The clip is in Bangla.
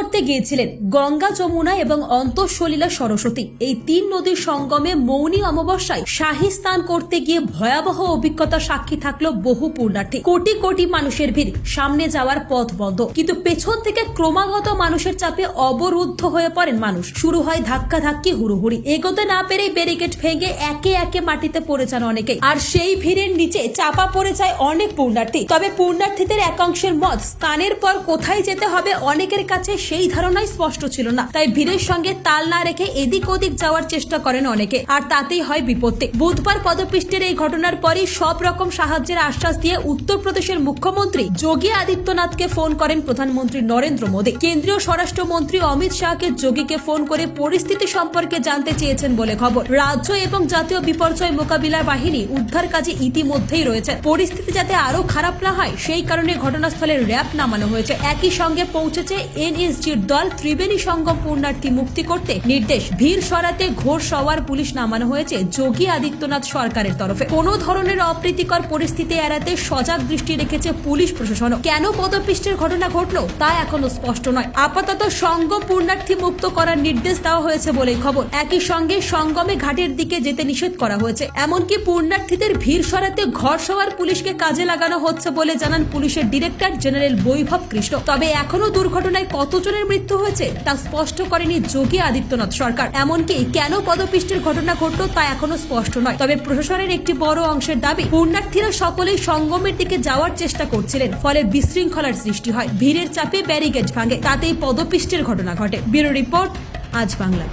করতে গিয়েছিলেন গঙ্গা যমুনা এবং অন্তঃসলীলা সরস্বতী। এই তিন নদীর সঙ্গমে মৌনী অমাবস্যায় শাহী স্নান করতে গিয়ে ভয়াবহ অভিজ্ঞতা সাক্ষী থাকল বহু পূর্ণার্থী কোটি কোটি মানুষের ভিড়, সামনে যাওয়ার পথ বন্ধ। কিন্তু পেছন থেকে ক্রমাগত মানুষের চাপে অবরুদ্ধ হয়ে পড়েন মানুষ। শুরু হয় ধাক্কা ধাক্কি হুড়োহুড়ি। এগোতে না পেরেই ব্যারিকেড ভেঙে একে একে মাটিতে পড়ে যান অনেকে আর সেই ভিড়ের নিচে চাপা পড়ে যায় অনেক পূর্ণার্থী তবে পূর্ণার্থীদের একাংশের মত স্থানের পর কোথায় যেতে হবে অনেকের কাছে সেই ধারণাই স্পষ্ট ছিল না। তাই ভিড়ের সঙ্গে তাল না রেখে এদিক ওদিক যাওয়ার চেষ্টা করেন অনেকে, আর তাতেই হয় বিপত্তি। বুধবার পদপৃষ্ঠের এই ঘটনার পরই সব রকম সাহায্যের আশ্বাস দিয়ে উত্তরপ্রদেশের মুখ্যমন্ত্রী যোগী আদিত্যনাথকে ফোন করেন প্রধানমন্ত্রী নরেন্দ্র মোদী। কেন্দ্রীয় স্বরাষ্ট্রমন্ত্রী অমিত শাহকে যোগীকে ফোন করে পরিস্থিতি সম্পর্কে জানতে চেয়েছেন বলে খবর। রাজ্য এবং জাতীয় বিপর্যয় মোকাবিলা বাহিনী উদ্ধার কাজে ইতিমধ্যেই রয়েছে। পরিস্থিতি যাতে আরও খারাপ না হয়, সেই কারণে ঘটনাস্থলে র্যাব নামানো হয়েছে। একই সঙ্গে পৌঁছেছে এনএসজির দল ত্রিবেণী সঙ্গম পূর্ণার্থী মুক্তি করতে নির্দেশ। ভিড় সরাতে ঘোর সওয়ার পুলিশ নামানো হয়েছে যোগী আদিত্যনাথ সরকারের তরফে। কোনো ধরনের অপ্রীতিকর পরিস্থিতি এড়াতে সজাগ দৃষ্টি রেখেছে পুলিশ প্রশাসন কেন পদপিষ্টের ঘটনা ঘটলো তা এখনও স্পষ্ট নয়। আপাতত সঙ্গম পূর্ণার্থী মুক্ত করার নির্দেশ দেওয়া হয়েছে বলেই খবর। একই সঙ্গে সঙ্গমে ঘাটের দিকে যেতে নিষেধ করা হয়েছে। এমনকি পূর্ণার্থীদের ভিড় সরাতে ঘর সওয়ার পুলিশকে কাজে লাগানো হচ্ছে বলে জানান পুলিশের ডিরেক্টর জেনারেল বৈভব কৃষ্ণ। তবে এখনও দুর্ঘটনায় কতজনের মৃত্যু হয়েছে তা স্পষ্ট করেনি যোগী আদিত্যনাথ সরকার। এমনকি কেন পদপিষ্টের ঘটনা ঘটলো তা এখনও স্পষ্ট নয়। তবে প্রশাসনের একটি বড় অংশের দাবি, পুণ্যার্থীরা সকলেই সঙ্গমের দিকে যাওয়ার চেষ্টা করছিলেন, ফলে বিশৃঙ্খলার সৃষ্টি হয়। ভিড়ের চাপে ব্যারিকেড ভাঙে, তাতেই পদপিষ্টের ঘটনা ঘটে। ব্যুরো রিপোর্ট, আজ বাংলা।